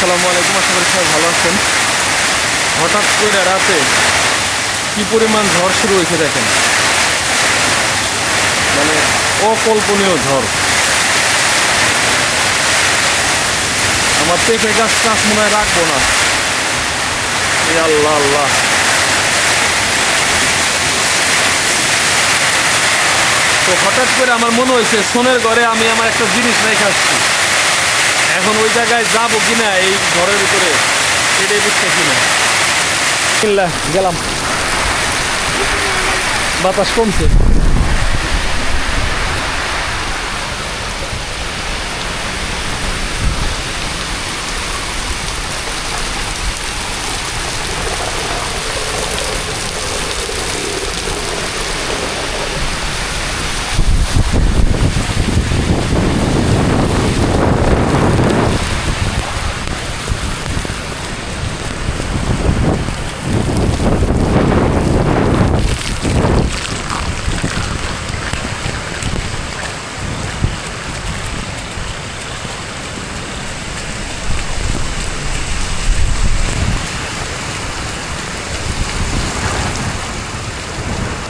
আসসালামু আলাইকুম, আশা করি সবাই ভালো আছেন। হঠাৎ করে রাতে কি পরিমাণ ঝড় শুরু হয়েছে দেখেন। মানে অকল্পনীয় ঝড়। আমার পেঁপে গাছ টাছ মনে হয় রাখব না। আল্লাহ আল্লাহ। তো হঠাৎ করে আমার মনে হয়েছে, সোনের ঘরে আমি আমার একটা জিনিস রেখে আসছি। এখন ওই জায়গায় যাব কিনা এই ঘরের ভিতরে সেটাই বুঝতেছি না গেলাম। বাতাস কমছে।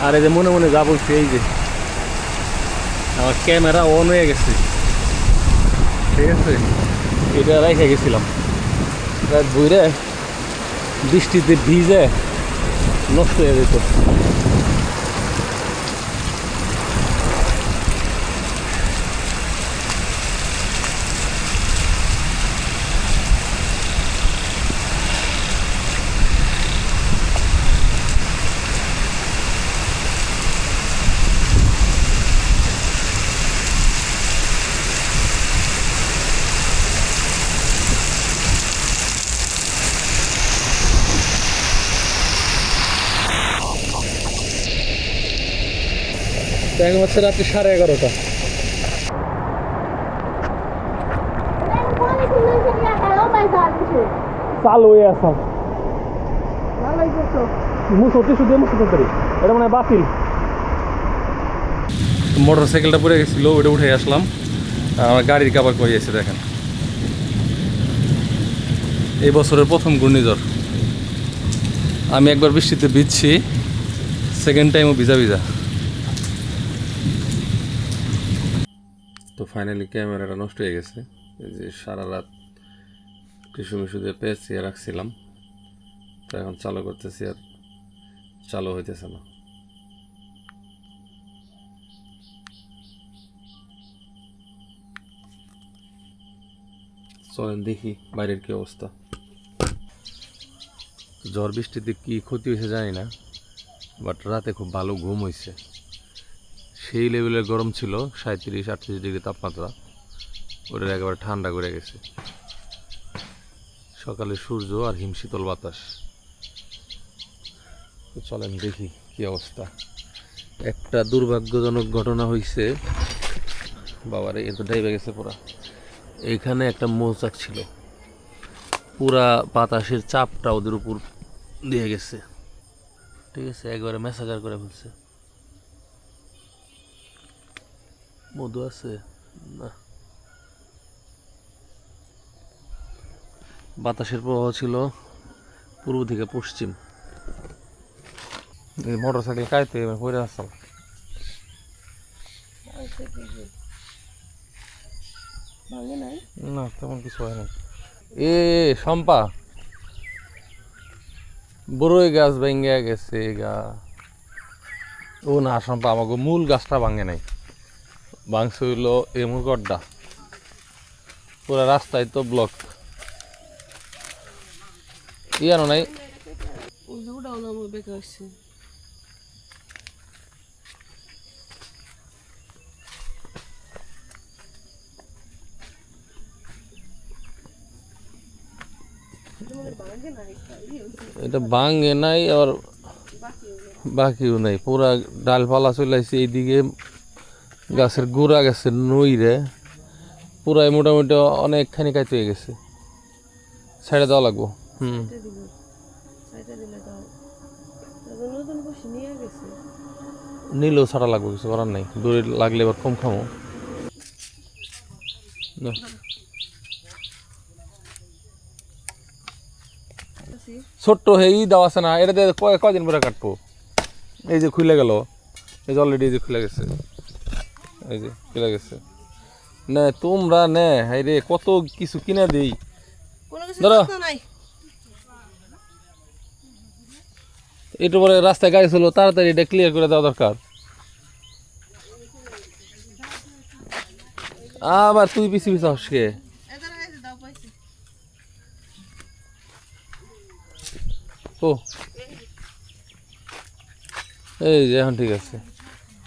আর এই যে মনে মনে যা বলছি, এই যে। আমার ক্যামেরা অন হয়ে গেছে। ঠিক আছে? এটা রেখে গেছিলাম। রাত বৃষ্টিতে ভিজে নষ্ট হয়ে যেত। টাইম হচ্ছে রাত্রি সাড়ে এগারোটা। চালু হয়ে আসা মুসো টিসু দিয়ে মুসো এটা মানে বাতিল। মোটর সাইকেলটা পড়ে গেছিল ওটা উঠে আসলাম। আমার গাড়ির কাবার কই আছে দেখেন। এই বছরের প্রথম ঘূর্ণিঝড়। আমি একবার বৃষ্টিতে ভিজছি সেকেন্ড টাইমও ভিজা ভিজা। তো ফাইনালি ক্যামেরাটা নষ্ট হয়ে গেছে। যে সারা রাত টিসু মিশু দিয়ে পেয়েছি, রাখছিলাম। তো এখন চালু করতেছি আর চালু হইতেছে না। চলেন দেখি বাইরের কি অবস্থা। ঝড় বৃষ্টিতে কি ক্ষতি হয়েছে জানি না বাট রাতে খুব ভালো ঘুম হয়েছে সেই লেভেলের গরম ছিল সাঁত্রিশ আটত্রিশ ডিগ্রি তাপমাত্রা। ওটা একেবারে ঠান্ডা করে গেছে। সকালে সূর্য আর হিমশীতল বাতাস। চলেন দেখি কি অবস্থা। একটা দুর্ভাগ্যজনক ঘটনা হয়েছে বাবারে, এ তো ডাইবে গেছে পুরা। এখানে একটা মৌচাক ছিল। পুরা বাতাসের চাপটা ওদের উপর দিয়ে গেছে। ঠিক আছে, একবারে মেসাজার করে ফেলছে। মধু আছে। না। বাতাসের প্রবাহ ছিল পূর্ব থেকে পশ্চিম। মোটর সাইকেল কাইতে পড়ে আসতাম না, তেমন কিছু হয় না এ শম্পা। বড়ই গাছ ভেঙে গেছে গা। ও না, শম্পা আমাকে মূল গাছটা ভাঙে নাই। ভাঙছে হইল এমুর গড্ডা পুরা রাস্তায় তো ব্লক ইয়ানো নাই। এটা ভাঙে নাই, আবার বাকিও নাই। পুরা ডালপালা চলে আসছে এইদিকে। গাছের গোড়া গেছে নইরে পুরাই মোটামুটি অনেকখানি কাইতে হয়ে গেছে। ছেড়ে দেওয়া লাগবো। হুম। সাইডে সাইডে নিলেও ছাড়া লাগবে কিছু করার নাই। দূরে লাগলে এবার কম খামো। না। ছোট্ট হেই দাও আছে না এটা কয়দিন পরে কাটবো? এই যে খুলে গেল। এই যে অলরেডি এই যে খুলে গেছে। এই যে খুলে গেছে। নে তোমরা নে হাই রে কত কিছু কিনে দিই। ধরো। একটু পরে রাস্তায় গাড়ি চলো তাড়াতাড়ি এটা ক্লিয়ার করে দেওয়া দরকার। আবার তুই পিছি পিছি হসকে ও। এই যে এখন ঠিক আছে।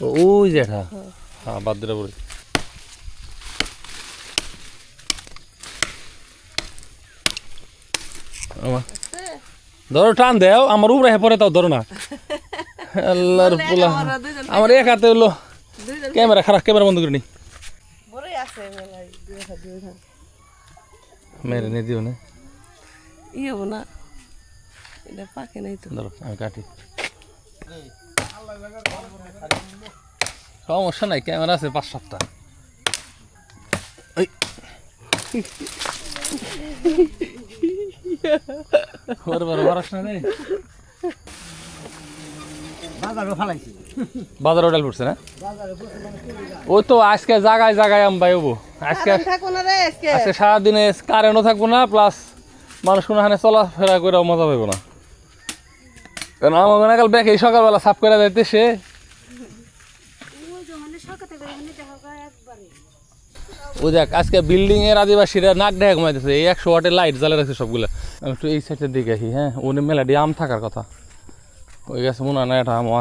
ওই যে এটা। হ্যাঁ বাদ দিলে পরে। ধরো টান দেও আমার উপরে হে পরে তাও ধরো না। আল্লাহর পোলা আমরা এক হাতে হলো। ক্যামেরা খারাপ ক্যামেরা বন্ধ করে নি। মেরে নিয়ে দিও না। ই না। এটা পাকে নাই তো। ধরো আমি কাটি। সমস্যা নাই ক্যামেরা আছে পাঁচ সাতটা। হোটেল পড়ছে না? ওই তো আজকে জাগায় জাগায় আম ভাই হব। আজকে আজকে। আজকে সারাদিনে কারেন্টও থাকব না প্লাস মানুষ কোনো হানে চলাফেরা করে মজা পাইব না। কারণ আমার কাল ব্যাগ এই সকালবেলা সাফ করে দিতে সে। ও দেখ আজকে বিল্ডিং এর আদিবাসীরা নাক ঢেকে ঘুমাইতেছে। এই একশো ওয়াটের লাইট জ্বালা রাখছে সবগুলো। আমি একটু এই সাইডের দিকে আসি হ্যাঁ? ওনে মেলাডি আম থাকার কথা। ওই গাছে মনে হয় না এটা আমও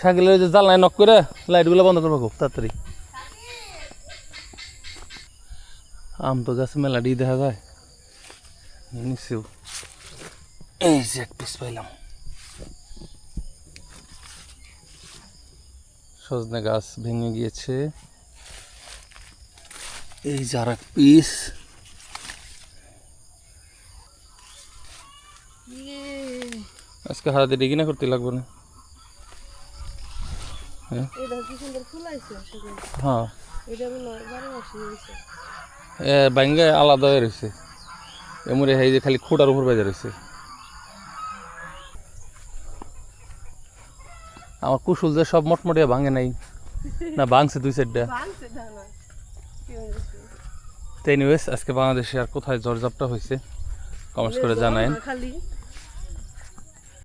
সাইকেলের ওই যে জ্বালায় নক করে লাইটগুলো বন্ধ করব খুব তাড়াতাড়ি। আম তো গাছে মেলাডি দেখা যায়। নিশ্চয় এই যে এক পিস পাইলাম। সজনে গাছ ভেঙে গিয়েছে। এই যে আর এক পিস আজকে হারাতে ডিগি না করতে লাগবে না। হ্যাঁ? এটা হয়। এ বাইঙ্গে আলাদা হয়ে রয়েছে। এমরে এই যে খালি খোটার উপর বেজে রয়েছে। আমার কুশুল যে সব মোটমোটিয়া ভাঙে নাই। না ভাঙছে দুই সাইডটা। তাই এনিওয়েজ আজকে বাংলাদেশে আর কোথায় জর্জাপটা হয়েছে কমেন্টস করে জানায়